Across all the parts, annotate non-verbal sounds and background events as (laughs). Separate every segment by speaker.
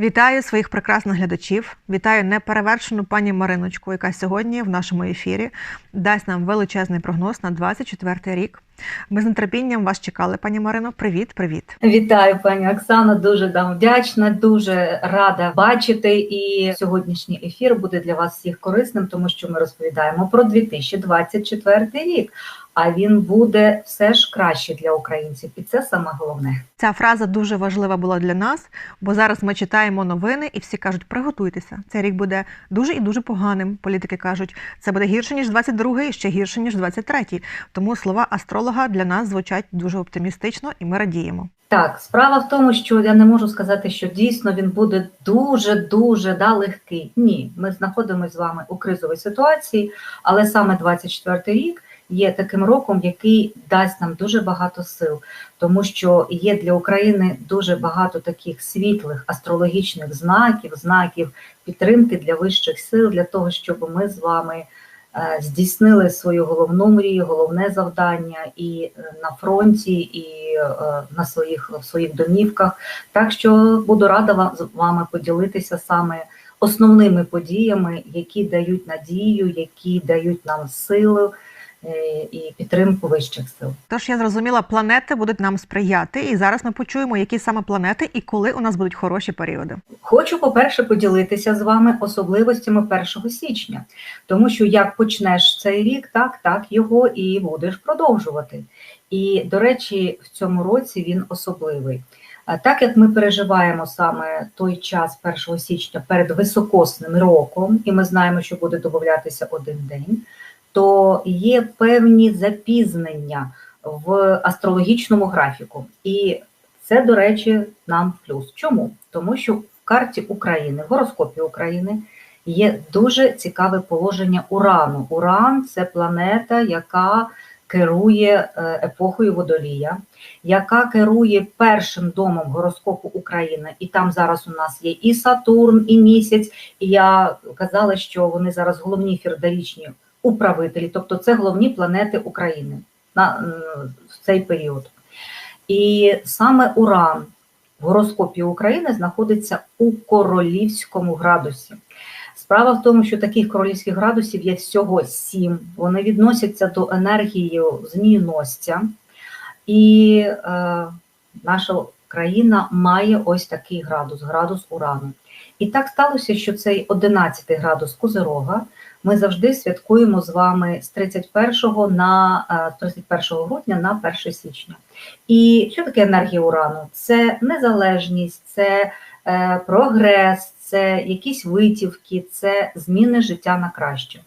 Speaker 1: Вітаю своїх прекрасних глядачів. Вітаю неперевершену пані Мариночку, яка сьогодні в нашому ефірі дасть нам величезний прогноз на 24 рік. Ми з нетерпінням вас чекали, пані Марино. Привіт, привіт.
Speaker 2: Вітаю, пані Оксано. Дуже вам вдячна, дуже рада бачити. І сьогоднішній ефір буде для вас всіх корисним, тому що ми розповідаємо про 2024 рік. А він буде все ж краще для українців, і це саме головне.
Speaker 1: Ця фраза дуже важлива була для нас, бо зараз ми читаємо новини, і всі кажуть: приготуйтеся. Цей рік буде дуже і дуже поганим. Політики кажуть, це буде гірше ніж 22-й, ще гірше ніж 23-й. Тому слова астролога для нас звучать дуже оптимістично, і ми радіємо.
Speaker 2: Так, справа в тому, що я не можу сказати, що дійсно він буде дуже дуже да, легкий. Ні, ми знаходимося з вами у кризовій ситуації, але саме 24 рік є таким роком, який дасть нам дуже багато сил, тому що є для України дуже багато таких світлих астрологічних знаків, знаків підтримки для вищих сил, для того, щоб ми з вами. е, Здійснили свою головну мрію, головне завдання і е, на фронті, і е, на своїх в своїх домівках. Так що буду рада вам з вами поділитися саме основними подіями, які дають надію, які дають нам силу і підтримку вищих сил.
Speaker 1: Тож я зрозуміла, планети будуть нам сприяти, і зараз ми почуємо, які саме планети і коли у нас будуть хороші періоди.
Speaker 2: Хочу, по-перше, поділитися з вами особливостями 1 січня, тому що як почнеш цей рік, так, так його і будеш продовжувати. І, до речі, в цьому році він особливий. А Так як ми переживаємо саме той час 1 січня перед високосним роком, і ми знаємо, що буде додатися один день, то є певні запізнення в астрологічному графіку. І це, до речі, нам плюс. Чому? Тому що в карті України, в гороскопі України є дуже цікаве положення Урану. Уран це планета, яка керує е, епохою водолія, яка керує першим домом гороскопу України. І там зараз у нас є і Сатурн, і місяць. І я казала, що вони зараз головні фірдалічні управителі, тобто це головні планети України на в цей період. І саме Уран в гороскопі України знаходиться у королівському градусі. Справа в тому, що таких королівських градусів є всього сім. Вони відносяться до енергії зміїносця, і е, наша країна має ось такий градус, градус урану. І так сталося, що цей 11 градус Козирога ми завжди святкуємо з вами з 31 на е, 31 грудня на 1 січня. І що таке енергія урану? Це незалежність, це е, прогрес, це якісь витівки, це зміни життя на краще.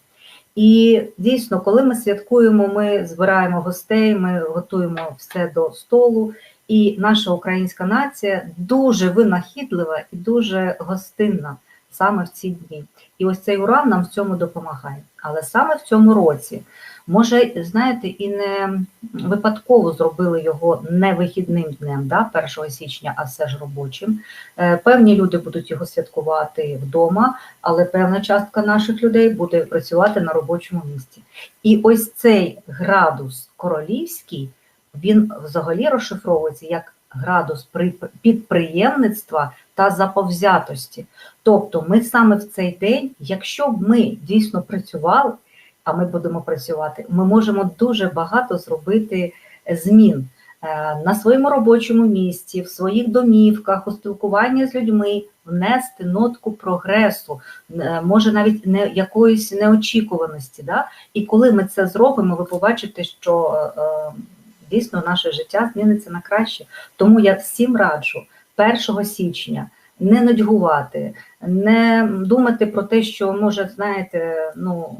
Speaker 2: І дійсно, коли ми святкуємо, ми збираємо гостей, ми готуємо все до столу. І наша українська нація дуже винахідлива і дуже гостинна саме в ці дні. І ось цей уран нам в цьому допомагає. Але саме в цьому році, може, знаєте, і не випадково зробили його не вихідним днем, да, 1 січня, а все ж робочим. Е, Певні люди будуть його святкувати вдома, але певна частка наших людей буде працювати на робочому місці. І ось цей градус королівський, він взагалі розшифровується як градус при- підприємництва та заповзятості. Тобто, ми саме в цей день, якщо б ми дійсно працювали, а ми будемо працювати, ми можемо дуже багато зробити змін е, на своєму робочому місці, в своїх домівках, у спілкуванні з людьми, внести нотку прогресу, е, може навіть не якоїсь неочікуваності. Да? І коли ми це зробимо, ви побачите, що е, е, дійсно наше життя зміниться на краще. Тому я всім раджу 1 січня не нудьгувати, не думати про те, що може, знаєте, ну.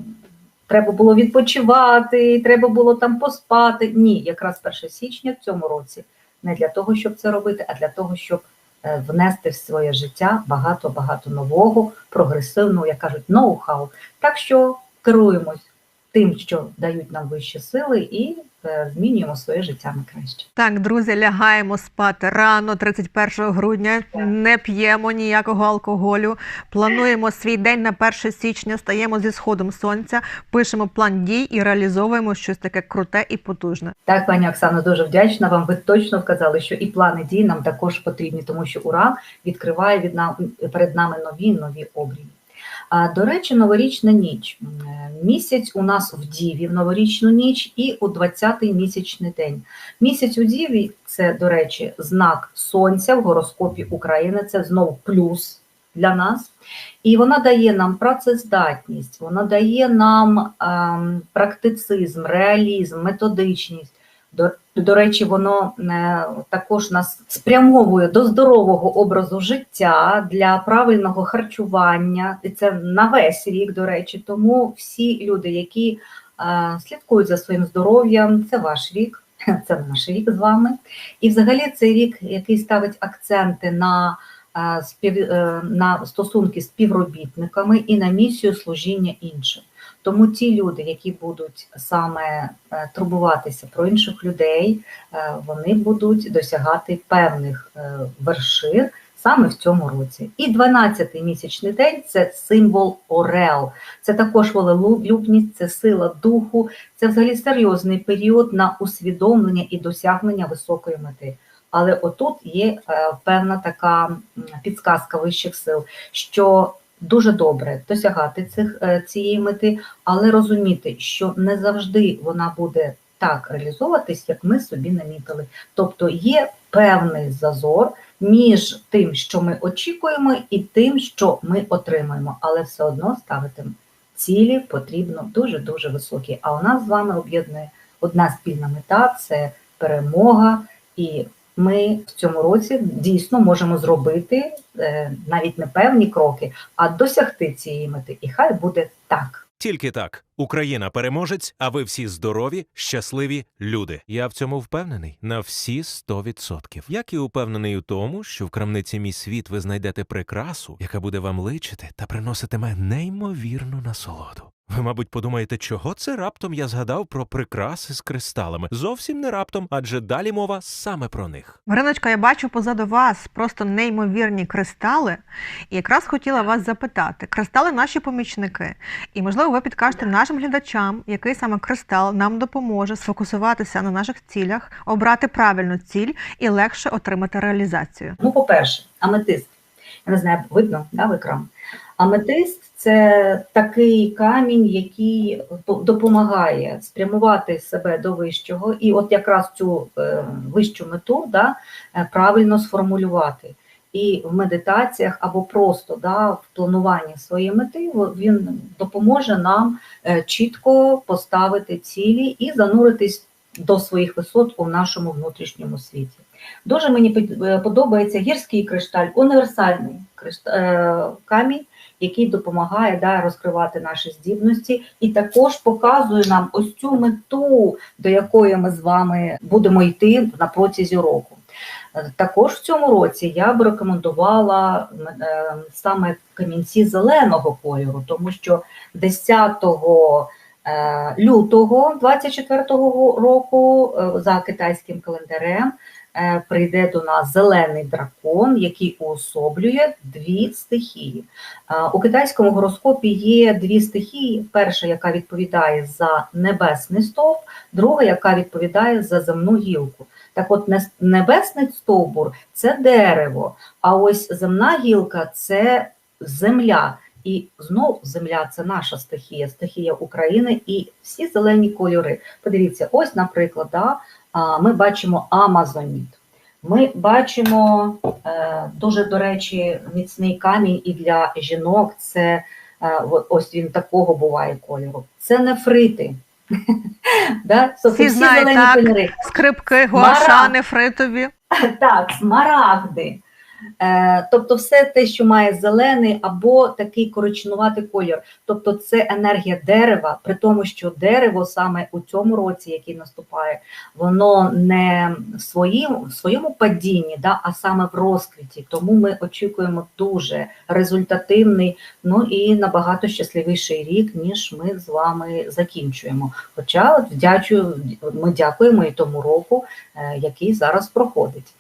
Speaker 2: Треба було відпочивати, треба було там поспати. Ні, якраз 1 січня в цьому році не для того, щоб це робити, а для того, щоб е, внести в своє життя багато-багато нового, прогресивного, як кажуть, ноу-хау. Так що керуємось тим, що дають нам вищі сили, і е, змінюємо своє життя на краще.
Speaker 1: Так, друзі, лягаємо спати рано, 31 грудня.
Speaker 2: Так.
Speaker 1: Не п'ємо ніякого алкоголю. Плануємо свій день на 1 січня. Стаємо зі сходом сонця, пишемо план дій і реалізовуємо щось таке круте і потужне.
Speaker 2: Так, пані Оксано, дуже вдячна вам. Ви точно вказали, що і плани дій нам також потрібні, тому що Уран відкриває від нам перед нами нові нові обрії. До речі, новорічна ніч. Місяць у нас в Діві в новорічну ніч і у 20-й місячний день. Місяць у Діві це, до речі, знак сонця в гороскопі України. Це знову плюс для нас. І вона дає нам працездатність, вона дає нам ем, практицизм, реалізм, методичність. До, до речі, воно е, також нас спрямовує до здорового образу життя для правильного харчування, і це на весь рік, до речі. Тому всі люди, які е, слідкують за своїм здоров'ям, це ваш рік, (laughs) це наш рік з вами. І взагалі це рік, який ставить акценти на е, на стосунки з співробітниками і на місію служіння іншим. Тому ті люди, які будуть саме е, турбуватися про інших людей, е, вони будуть досягати певних е, вершин саме в цьому році. І 12-й місячний день це символ Орел. Це також волелюбність, це сила духу, це взагалі серйозний період на усвідомлення і досягнення високої мети. Але отут є певна така підсказка вищих сил, що дуже добре досягати цих, е, цієї мети, але розуміти, що не завжди вона буде так реалізовуватись, як ми собі намітили. Тобто є певний зазор між тим, що ми очікуємо, і тим, що ми отримаємо, але все одно ставити цілі потрібно дуже дуже високі. А у нас з вами об'єднує одна спільна мета це перемога і ми в цьому році дійсно можемо зробити е, навіть не певні кроки, а досягти цієї мети. І хай буде так.
Speaker 3: Тільки так. Україна переможець, а ви всі здорові, щасливі люди. Я в цьому впевнений на всі 100%. Як і упевнений у тому, що в крамниці мій світ ви знайдете прикрасу, яка буде вам личити та приноситиме неймовірну насолоду. Ви, мабуть, подумаєте, чого це раптом я згадав про прикраси з кристалами? Зовсім не раптом, адже далі мова саме про них.
Speaker 1: Мариночка, я бачу позаду вас просто неймовірні кристали. І якраз хотіла вас запитати: кристали наші помічники. І можливо, ви підкажете нашим глядачам, який саме кристал нам допоможе сфокусуватися на наших цілях, обрати правильну ціль і легше отримати реалізацію.
Speaker 2: Ну, по-перше, аметист. Я не знаю, видно да, в екран. Аметист це такий камінь, який допомагає спрямувати себе до вищого, і от якраз цю е, вищу мету да, е, правильно сформулювати. І в медитаціях або просто да, в плануванні своєї мети він допоможе нам е, чітко поставити цілі і зануритись до своїх висот у нашому внутрішньому світі. Дуже мені подобається гірський кришталь, універсальний камінь, який допомагає да, розкривати наші здібності, і також показує нам ось цю мету, до якої ми з вами будемо йти на протязі року. Також в цьому році я б рекомендувала е, саме камінці зеленого кольору, тому що 10 е, лютого 24 року е, за китайським календарем прийде до нас зелений дракон, який уособлює дві стихії. У китайському гороскопі є дві стихії: перша, яка відповідає за небесний стовп, друга, яка відповідає за земну гілку. Так от небесний стовбур це дерево, а ось земна гілка це земля. І знов земля це наша стихія, стихія України і всі зелені кольори. Подивіться, ось, наприклад, да, ми бачимо Амазоніт. Ми бачимо е, дуже, до речі, міцний камінь і для жінок це е, ось він такого буває кольору. Це нефрити. (laughs) да?
Speaker 1: Всі знають, так, скрипки, гуаша, нефритові. (laughs)
Speaker 2: Так, смарагди. Е, тобто, все те, що має зелений або такий коричнуватий колір. Тобто, це енергія дерева, при тому, що дерево саме у цьому році, який наступає, воно не в своїм, в своєму падінні, да, а саме в розквіті. Тому ми очікуємо дуже результативний, ну і набагато щасливіший рік, ніж ми з вами закінчуємо. Хоча вдячую, ми дякуємо і тому року, е, який зараз проходить.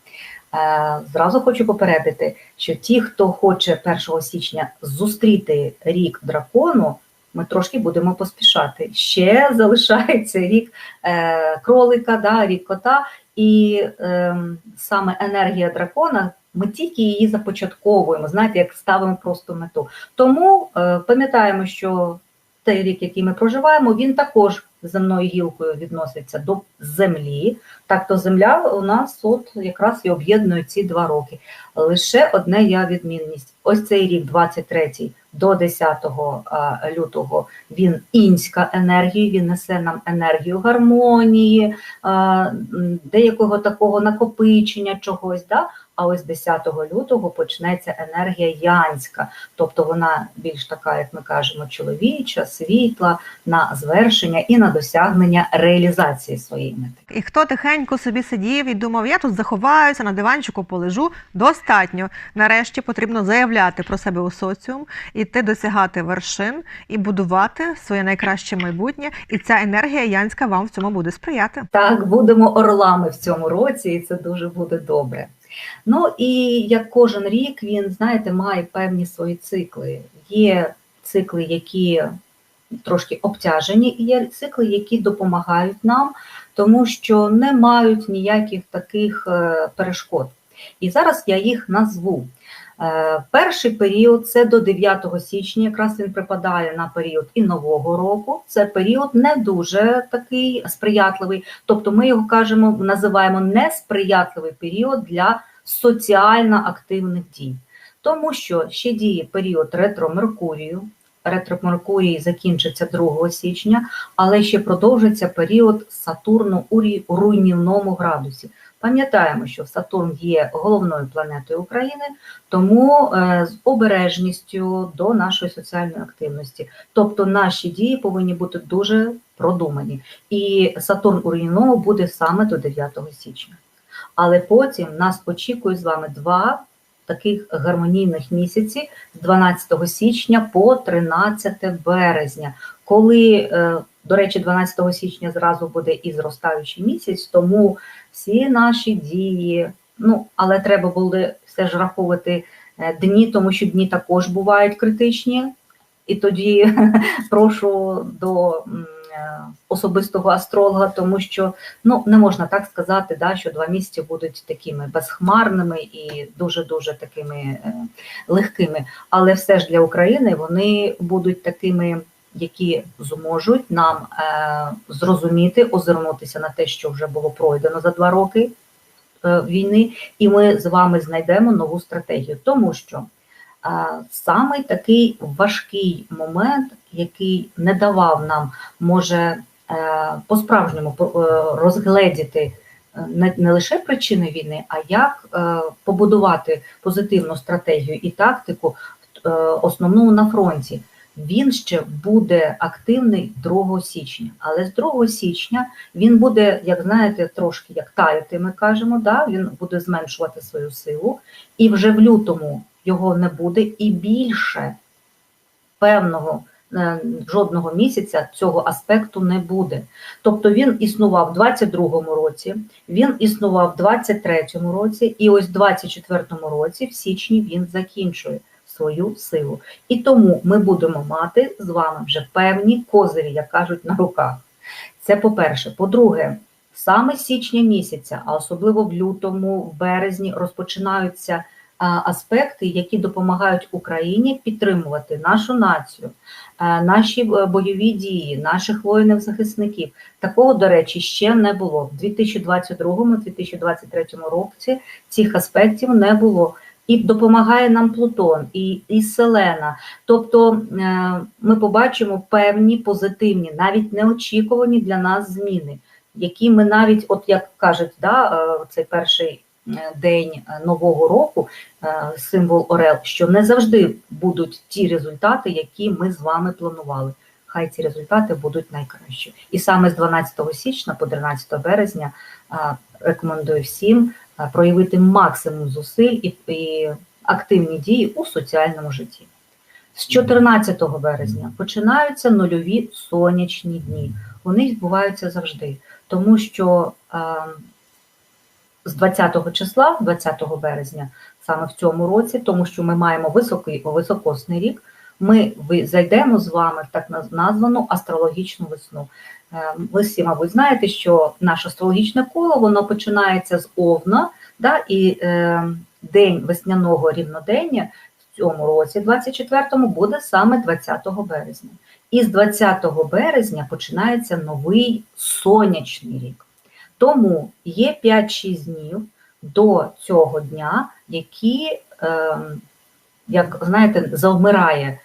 Speaker 2: Е, Зразу хочу попередити, що ті, хто хоче 1 січня зустріти рік дракону, ми трошки будемо поспішати. Ще залишається рік е, кролика, да, рік кота, і е, саме енергія дракона. Ми тільки її започатковуємо, знаєте, як ставимо просто мету. Тому е, пам'ятаємо, що той рік, який ми проживаємо, він також земною гілкою відноситься до землі. Так то земля у нас от якраз і об'єднує ці два роки. Лише одне я відмінність. Ось цей рік, 23 до 10 лютого, він інська енергія, він несе нам енергію гармонії, деякого такого накопичення чогось. Да? А ось 10 лютого почнеться енергія янська, тобто вона більш така, як ми кажемо, чоловіча, світла на звершення і на досягнення реалізації своєї мети.
Speaker 1: І хто тихенько собі сидів і думав, я тут заховаюся, на диванчику полежу, достатньо. Нарешті потрібно заявляти про себе у соціум, іти досягати вершин і будувати своє найкраще майбутнє. І ця енергія янська вам в цьому буде сприяти.
Speaker 2: Так, будемо орлами в цьому році, і це дуже буде добре. Ну і як кожен рік, він, знаєте, має певні свої цикли. Є цикли, які трошки обтяжені, і є цикли, які допомагають нам, тому що не мають ніяких таких е, перешкод. І зараз я їх назву. Е, Перший період це до 9 січня, якраз він припадає на період і нового року. Це період не дуже такий сприятливий. Тобто ми його кажемо, називаємо несприятливий період для соціально активних дій, тому що ще діє період ретро Меркурію. Ретро Меркурій закінчиться 2 січня, але ще продовжиться період Сатурну у руйнівному градусі. Пам'ятаємо, що Сатурн є головною планетою України, тому е, з обережністю до нашої соціальної активності. Тобто наші дії повинні бути дуже продумані. І Сатурн у руйнівному буде саме до 9 січня. Але потім нас очікує з вами два таких гармонійних місяці з 12 січня по 13 березня, коли, е, до речі, 12 січня зразу буде і зростаючий місяць, тому всі наші дії, ну але треба буде все ж рахувати е, дні, тому що дні також бувають критичні. І тоді (laughs) прошу до е, особистого астролога, тому що ну не можна так сказати, да, що два місяці будуть такими безхмарними і дуже дуже такими е, легкими. Але все ж для України вони будуть такими, які зможуть нам е, зрозуміти, озирнутися на те, що вже було пройдено за два роки е, війни, і ми з вами знайдемо нову стратегію, тому що. А, Саме такий важкий момент, який не давав нам, може е, по-справжньому по- е, розгледіти е, не, лише причини війни, а як е, побудувати позитивну стратегію і тактику, е, основну на фронті. Він ще буде активний 2 січня, але з 2 січня він буде, як знаєте, трошки як таяти, ми кажемо, да? він буде зменшувати свою силу, і вже в лютому його не буде, і більше певного е, жодного місяця цього аспекту не буде. Тобто він існував в 22-му році, він існував в 23-му році, і ось в 24-му році, в січні, він закінчує свою силу. І тому ми будемо мати з вами вже певні козирі, як кажуть, на руках. Це по-перше. По-друге, саме січня місяця, а особливо в лютому, в березні, розпочинаються аспекти, які допомагають Україні підтримувати нашу націю, наші е, бойові дії, наших воїнів-захисників. Такого, до речі, ще не було. В 2022-2023 році цих аспектів не було. І допомагає нам Плутон, і, і Селена. Тобто е, ми побачимо певні позитивні, навіть неочікувані для нас зміни, які ми навіть, от як кажуть, да, е, цей перший е, день нового року, символ Орел, що не завжди будуть ті результати, які ми з вами планували. Хай ці результати будуть найкращі. І саме з 12 січня по 13 березня рекомендую всім проявити максимум зусиль і, і активні дії у соціальному житті. З 14 березня починаються нульові сонячні дні. Вони відбуваються завжди, тому що е, з 20 числа, 20 березня, саме в цьому році, тому що ми маємо високий високосний рік, ми зайдемо з вами в так названу астрологічну весну. Е, Ви всі, мабуть, знаєте, що наше астрологічне коло воно починається з Овна, да, і е, день весняного рівнодення в цьому році, 24-му, буде саме 20 березня. І з 20 березня починається новий сонячний рік. Тому є 5-6 днів до цього дня, які, е, як знаєте, завмирає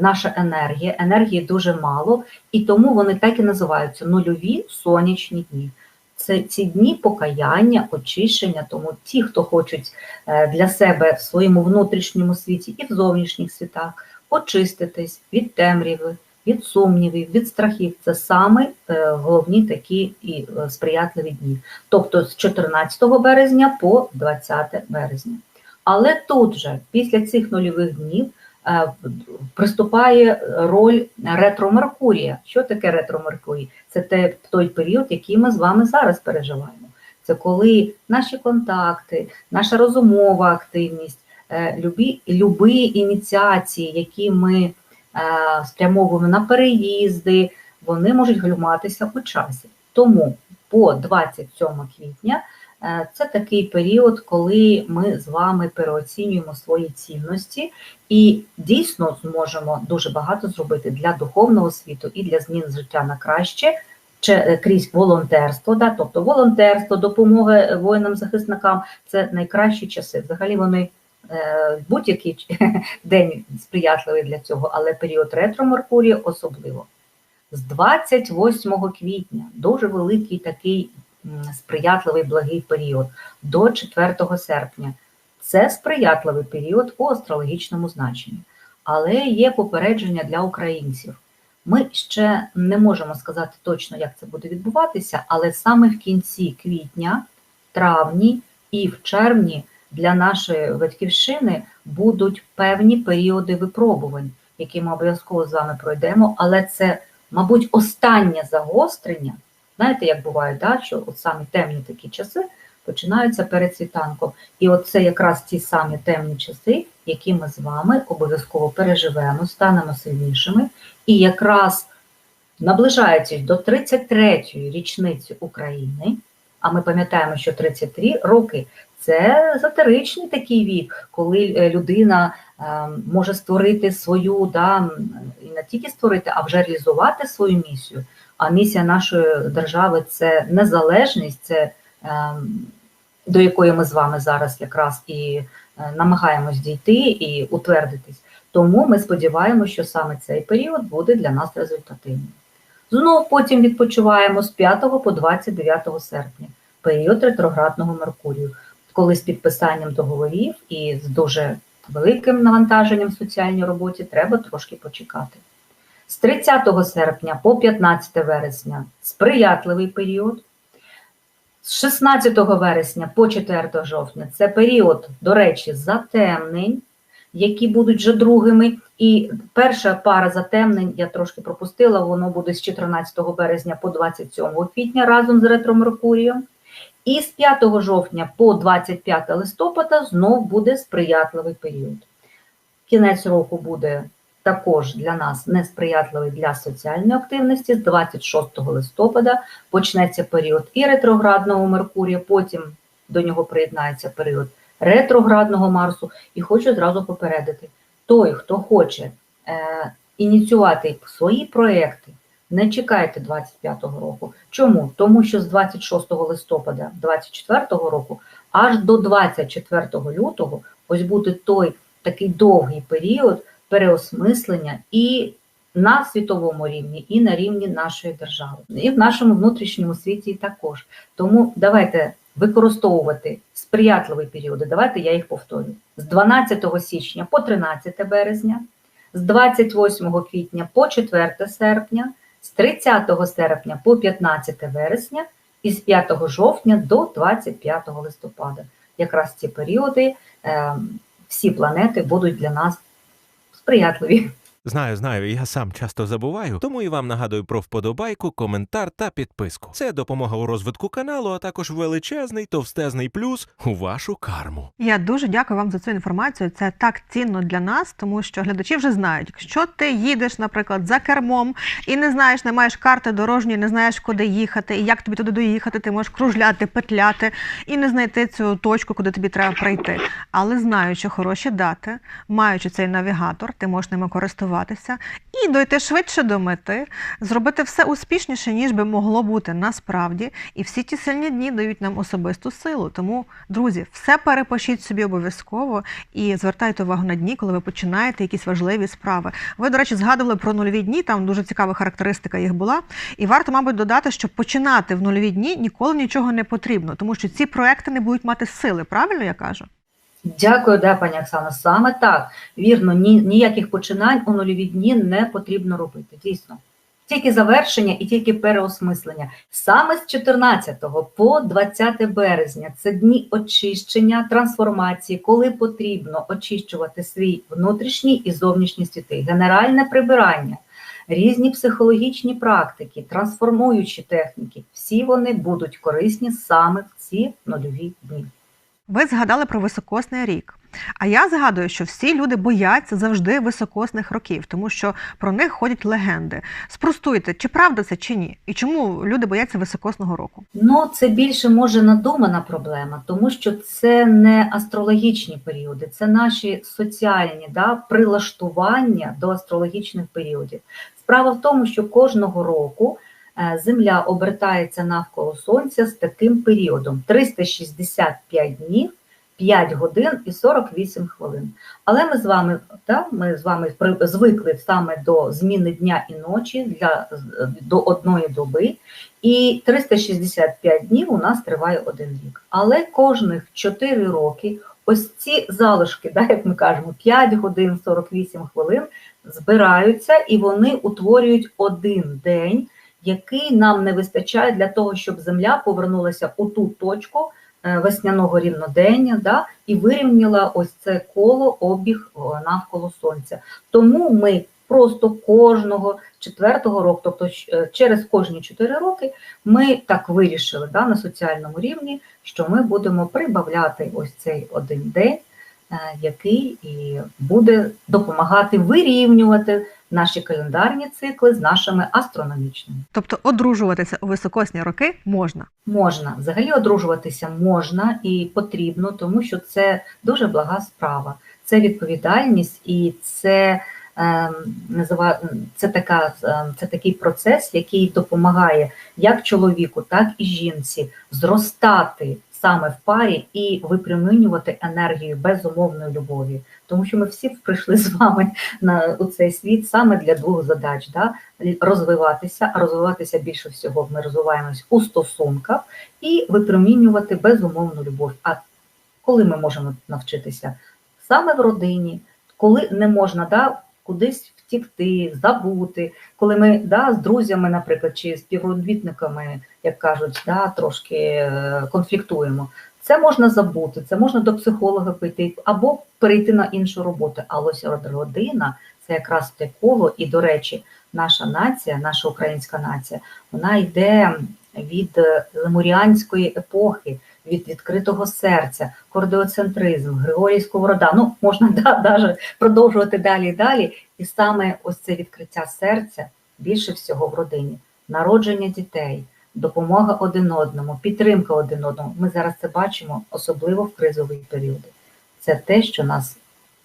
Speaker 2: наша енергія, енергії дуже мало, і тому вони так і називаються нульові сонячні дні. Це ці дні покаяння, очищення, тому ті, хто хочуть е, для себе в своєму внутрішньому світі і в зовнішніх світах очиститись від темряви, від сумнівів, від страхів. Це саме е, головні такі і е, сприятливі дні. Тобто з 14 березня по 20 березня. Але тут же, після цих нульових днів, е, приступає роль ретро-Меркурія. Що таке ретро-Меркурій? Це той період, який ми з вами зараз переживаємо. Це коли наші контакти, наша розумова активність, е, любі, любі ініціації, які ми е, спрямовуємо на переїзди, вони можуть глюматися у часі. Тому по 27 квітня е, це такий період, коли ми з вами переоцінюємо свої цінності і дійсно зможемо дуже багато зробити для духовного світу і для змін життя на краще е, крізь волонтерство. Да? Тобто волонтерство, допомога воїнам-захисникам це найкращі часи. Взагалі вони е, будь-який (laughs) день сприятливий для цього, але період ретро Меркурія особливо. З 28 квітня дуже великий такий сприятливий благий період до 4 серпня. Це сприятливий період у астрологічному значенні. Але є попередження для українців. Ми ще не можемо сказати точно, як це буде відбуватися, але саме в кінці квітня, травні і в червні для нашої батьківщини будуть певні періоди випробувань, які ми обов'язково з вами пройдемо, але це, мабуть, останнє загострення. Знаєте, як буває, да, що от самі темні такі часи починаються перед світанком. І от це якраз ті самі темні часи, які ми з вами обов'язково переживемо, станемо сильнішими. І якраз наближаючись до 33-ї річниці України, а ми пам'ятаємо, що 33 роки це езотеричний такий вік, коли е, людина е, може створити свою, да, і не тільки створити, а вже реалізувати свою місію. А місія нашої держави це незалежність, це ем, до якої ми з вами зараз якраз і е, намагаємось дійти і утвердитись. Тому ми сподіваємося, що саме цей період буде для нас результативним. Знову потім відпочиваємо з 5 по 29 серпня, період ретроградного Меркурію, коли з підписанням договорів і з дуже великим навантаженням в соціальній роботі треба трошки почекати. З 30 серпня по 15 вересня сприятливий період. З 16 вересня по 4 жовтня це період, до речі, затемнень, які будуть вже другими. І перша пара затемнень я трошки пропустила, воно буде з 14 березня по 27 квітня разом з ретро Меркурієм. І з 5 жовтня по 25 листопада знов буде сприятливий період. Кінець року буде також для нас несприятливий для соціальної активності. З 26 листопада почнеться період і ретроградного Меркурія, потім до нього приєднається період ретроградного Марсу. І хочу зразу попередити: той, хто хоче е, ініціювати свої проекти, не чекайте 25-го року. Чому? Тому що з 26 листопада 24-го року аж до 24 лютого ось буде той такий довгий період переосмислення і на світовому рівні, і на рівні нашої держави, і в нашому внутрішньому світі також. Тому давайте використовувати сприятливі періоди. Давайте я їх повторю: з 12 січня по 13 березня, з 28 квітня по 4 серпня, з 30 серпня по 15 вересня і з 5 жовтня до 25 листопада. Якраз ці періоди е, всі планети будуть для нас сприятливі.
Speaker 3: Знаю, знаю, я сам часто забуваю, тому і вам нагадую про вподобайку, коментар та підписку. Це допомога у розвитку каналу, а також величезний товстезний плюс у вашу карму.
Speaker 1: Я дуже дякую вам за цю інформацію. Це так цінно для нас, тому що глядачі вже знають, якщо ти їдеш, наприклад, за кермом і не знаєш, не маєш карти дорожньої, не знаєш, куди їхати, і як тобі туди доїхати, ти можеш кружляти, петляти і не знайти цю точку, куди тобі треба прийти. Але знаючи хороші дати, маючи цей навігатор, ти можеш ними користуватися і дойти швидше до мети, зробити все успішніше, ніж би могло бути насправді. І всі ті сильні дні дають нам особисту силу. Тому, друзі, все перепишіть собі обов'язково і звертайте увагу на дні, коли ви починаєте якісь важливі справи. Ви, до речі, згадували про нульові дні, там дуже цікава характеристика їх була. І варто, мабуть, додати, що починати в нульові дні ніколи нічого не потрібно, тому що ці проекти не будуть мати сили. Правильно я кажу?
Speaker 2: Дякую, да, пані Оксана. Саме так. Вірно, ні, ніяких починань у нульові дні не потрібно робити. Дійсно. Тільки завершення і тільки переосмислення. Саме з 14 по 20 березня це дні очищення, трансформації, коли потрібно очищувати свій внутрішній і зовнішній світи, генеральне прибирання, різні психологічні практики, трансформуючі техніки. Всі вони будуть корисні саме в ці нульові дні.
Speaker 1: Ви згадали про високосний рік. А я згадую, що всі люди бояться завжди високосних років, тому що про них ходять легенди. Спростуйте, чи правда це чи ні? І чому люди бояться високосного року?
Speaker 2: Ну, це більше може надумана проблема, тому що це не астрологічні періоди, це наші соціальні да, прилаштування до астрологічних періодів. Справа в тому, що кожного року Земля обертається навколо Сонця з таким періодом: 365 днів, 5 годин і 48 хвилин. Але ми з вами да, ми з вами звикли саме до зміни дня і ночі для до одної доби. І 365 днів у нас триває один рік. Але кожних 4 роки ось ці залишки, да, як ми кажемо, 5 годин 48 хвилин збираються і вони утворюють один день, який нам не вистачає для того, щоб Земля повернулася у ту точку е, весняного рівнодення да, і вирівняла ось це коло обіг навколо Сонця. Тому ми просто кожного четвертого року, тобто е, через кожні 4 роки, ми так вирішили да, на соціальному рівні, що ми будемо прибавляти ось цей один день, е, який і буде допомагати вирівнювати наші календарні цикли з нашими астрономічними.
Speaker 1: Тобто одружуватися у високосні роки можна.
Speaker 2: Можна взагалі одружуватися можна і потрібно, тому що це дуже блага справа. Це відповідальність і це е, це, така, е, це такий процес, який допомагає як чоловіку, так і жінці зростати саме в парі і випромінювати енергію безумовної любові. Тому що ми всі прийшли з вами на у цей світ саме для двох задач: да? розвиватися, а розвиватися більше всього ми розвиваємось у стосунках і випромінювати безумовну любов. А коли ми можемо навчитися? Саме в родині, коли не можна да, кудись втікти, забути, коли ми да, з друзями, наприклад, чи співробітниками, як кажуть, да, трошки е, конфліктуємо. Це можна забути, це можна до психолога піти або перейти на іншу роботу. А ось родина це якраз те коло, і, до речі, наша нація, наша українська нація, вона йде від лемуріанської епохи, від відкритого серця, кордеоцентризм, Григорій Сковорода. Ну, можна да, продовжувати далі і далі. І саме ось це відкриття серця більше всього в родині, народження дітей, допомога один одному, підтримка один одному. Ми зараз це бачимо, особливо в кризові періоди. Це те, що нас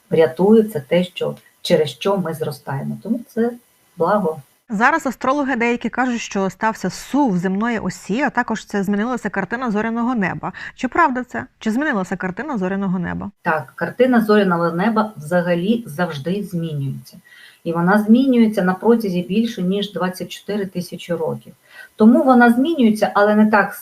Speaker 2: врятує, це те, що через що ми зростаємо. Тому це благо.
Speaker 1: Зараз астрологи деякі кажуть, що стався сув земної осі, а також це змінилася картина зоряного неба. Чи правда це? Чи змінилася картина зоряного неба?
Speaker 2: Так, картина зоряного неба взагалі завжди змінюється. І вона змінюється на протязі більше ніж 24 тисячі років. Тому вона змінюється, але не так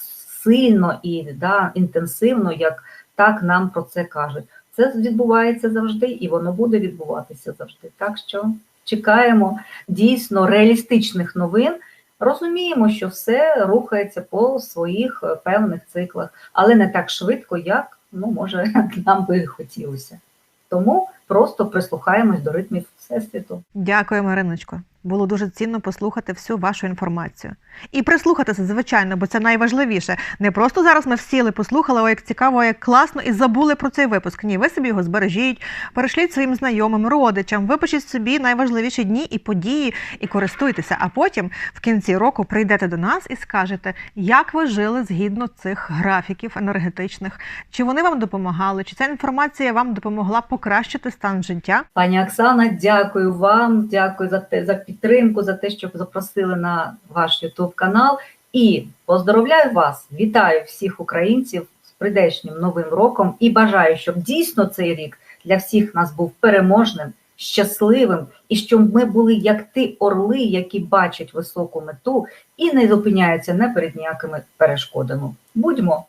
Speaker 2: сильно і да, інтенсивно, як так нам про це кажуть. Це відбувається завжди, і воно буде відбуватися завжди. Так що чекаємо дійсно реалістичних новин. Розуміємо, що все рухається по своїх е, певних циклах, але не так швидко, як ну, може (laughs) нам би хотілося. Тому просто прислухаємось до ритмів Всесвіту.
Speaker 1: Дякуємо, Іриночко. Було дуже цінно послухати всю вашу інформацію. І прислухатися, звичайно, бо це найважливіше. Не просто зараз ми всіли, послухали, о, як цікаво, як класно, і забули про цей випуск. Ні, ви собі його збережіть, перешліть своїм знайомим, родичам, випишіть собі найважливіші дні і події і користуйтеся. А потім в кінці року прийдете до нас і скажете, як ви жили згідно цих графіків енергетичних, чи вони вам допомагали, чи ця інформація вам допомогла покращити стан життя.
Speaker 2: Пані Оксана, дякую вам, дякую за те за підтримку, за те, що запросили на ваш Ютуб канал. І поздоровляю вас, вітаю всіх українців з прийдешнім новим роком і бажаю, щоб дійсно цей рік для всіх нас був переможним, щасливим, і щоб ми були як ті орли, які бачать високу мету і не зупиняються не перед ніякими перешкодами. Будьмо!